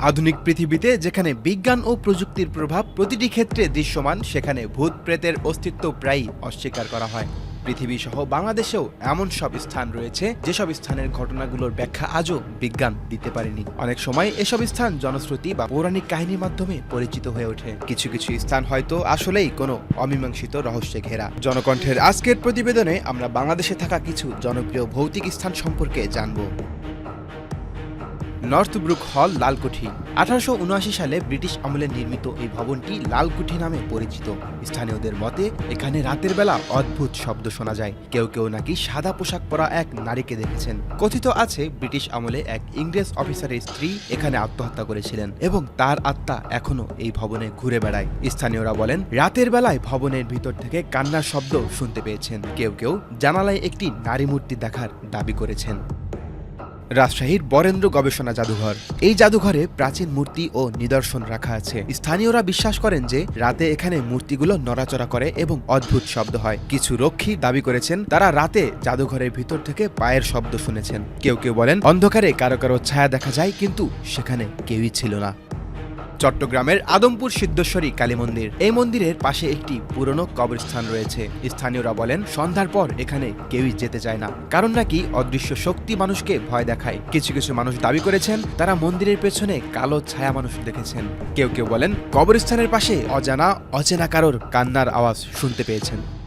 আধুনিক পৃথিবীতে যেখানে বিজ্ঞান ও প্রযুক্তির প্রভাব প্রতিটি ক্ষেত্রে দৃশ্যমান, সেখানে ভূত প্রেতের অস্তিত্ব প্রায়ই অস্বীকার করা হয়। পৃথিবী সহ বাংলাদেশেও এমন সব স্থান রয়েছে, যেসব স্থানের ঘটনাগুলোর ব্যাখ্যা আজও বিজ্ঞান দিতে পারেনি। অনেক সময় এসব স্থান জনশ্রুতি বা পৌরাণিক কাহিনীর মাধ্যমে পরিচিত হয়ে ওঠে। কিছু কিছু স্থান হয়তো আসলেই কোনো অমীমাংসিত রহস্যে ঘেরা। জনকণ্ঠের আজকের প্রতিবেদনে আমরা বাংলাদেশে থাকা কিছু জনপ্রিয় ভৌতিক স্থান সম্পর্কে জানব। নর্থ ব্রুক হল লালকুঠি। আঠারোশো উনআশি সালে ব্রিটিশ আমলে নির্মিত এই ভবনটি লালকুঠি নামে পরিচিত। স্থানীয়দের মতে, এখানে রাতের বেলা অদ্ভুত শব্দ শোনা যায়। কেউ কেউ নাকি সাদা পোশাক পরা এক নারীকে দেখেছেন। কথিত আছে, ব্রিটিশ আমলে এক ইংরেজ অফিসারের স্ত্রী এখানে আত্মহত্যা করেছিলেন এবং তার আত্মা এখনও এই ভবনে ঘুরে বেড়ায়। স্থানীয়রা বলেন, রাতের বেলায় ভবনের ভিতর থেকে কান্নার শব্দ শুনতে পেয়েছেন। কেউ কেউ জানালায় একটি নারী মূর্তি দেখার দাবি করেছেন। রাজশাহীর বরেন্দ্র গবেষণা জাদুঘর। এই জাদুঘরে প্রাচীন মূর্তি ও নিদর্শন রাখা আছে। স্থানীয়রা বিশ্বাস করেন যে, রাতে এখানে মূর্তিগুলো নড়াচড়া করে এবং অদ্ভুত শব্দ হয়। কিছু রক্ষী দাবি করেছেন, তারা রাতে জাদুঘরের ভিতর থেকে পায়ের শব্দ শুনেছেন। কেউ কেউ বলেন, অন্ধকারে কারও কারও ছায়া দেখা যায়, কিন্তু সেখানে কেউই ছিল না। চট্টগ্রামের আদমপুর সিদ্ধেশ্বরী কালী মন্দির। এই মন্দিরের পাশে একটি পুরনো কবরস্থান রয়েছে। স্থানীয়রা বলেন, সন্ধ্যার পর এখানে কেউই যেতে চায় না। কারণ নাকি অদৃশ্য শক্তি মানুষকে ভয় দেখায়। কিছু কিছু মানুষ দাবি করেছেন, তারা মন্দিরের পেছনে কালো ছায়া মানুষ দেখেছেন। কেউ কেউ বলেন, কবরস্থানের পাশে অজানা, অচেনা কারোর কান্নার আওয়াজ শুনতে পেয়েছেন।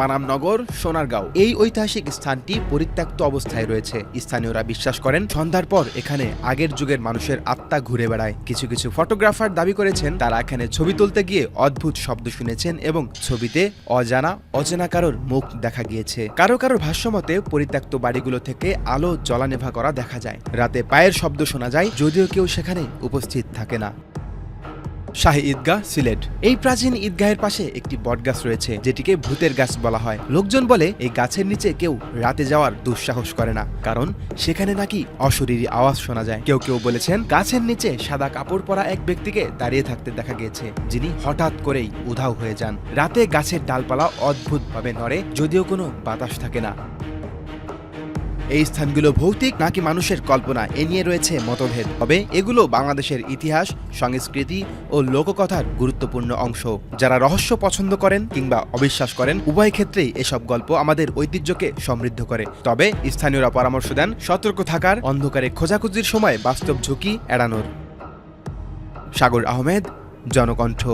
পানামনগর সোনারগাঁও। এই ঐতিহাসিক স্থানটি পরিত্যক্ত অবস্থায় রয়েছে। স্থানীয়রা বিশ্বাস করেন, সন্ধ্যার পর এখানে আগের যুগের মানুষের আত্মা ঘুরে বেড়ায়। কিছু কিছু ফটোগ্রাফার দাবি করেছেন, তারা এখানে ছবি তুলতে গিয়ে অদ্ভুত শব্দ শুনেছেন এবং ছবিতে অজানা, অচেনা কারোর মুখ দেখা গিয়েছে। কারও কারও ভাষ্যমতে পরিত্যক্ত বাড়িগুলো থেকে আলো জ্বলানেভা করা দেখা যায়। রাতে পায়ের শব্দ শোনা যায়, যদিও কেউ সেখানে উপস্থিত থাকে না। শাহী ঈদগাহ, সিলেট। এই প্রাচীন ঈদগাহের পাশে একটি বটগাছ রয়েছে, যেটিকে ভূতের গাছ বলা হয়। লোকজন বলে, এই গাছের নিচে কেউ রাতে যাওয়ার দুঃসাহস করে না, কারণ সেখানে নাকি অশরীরী আওয়াজ শোনা যায়। কেউ কেউ বলেছেন, গাছের নিচে সাদা কাপড় পরা এক ব্যক্তিকে দাঁড়িয়ে থাকতে দেখা গিয়েছে, যিনি হঠাৎ করেই উধাও হয়ে যান। রাতে গাছের ডালপালা অদ্ভুতভাবে নড়ে, যদিও কোনো বাতাস থাকে না। এই স্থানগুলো ভৌতিক নাকি মানুষের কল্পনা? এ নিয়ে রয়েছে মতভেদ। তবে এগুলো বাংলাদেশের ইতিহাস, সংস্কৃতি ও লোককথার গুরুত্বপূর্ণ অংশ। যারা রহস্য পছন্দ করেন কিংবা অবিশ্বাস করেন, উভয় ক্ষেত্রেই এসব গল্প আমাদের ঐতিহ্যকে সমৃদ্ধ করে। তবে স্থানীয়রা পরামর্শ দেন, সতর্ক থাকার, অন্ধকারে খোঁজাখুঁজির সময় বাস্তব ঝুঁকি এড়ানোর। সাগর আহমেদ, জনকণ্ঠ।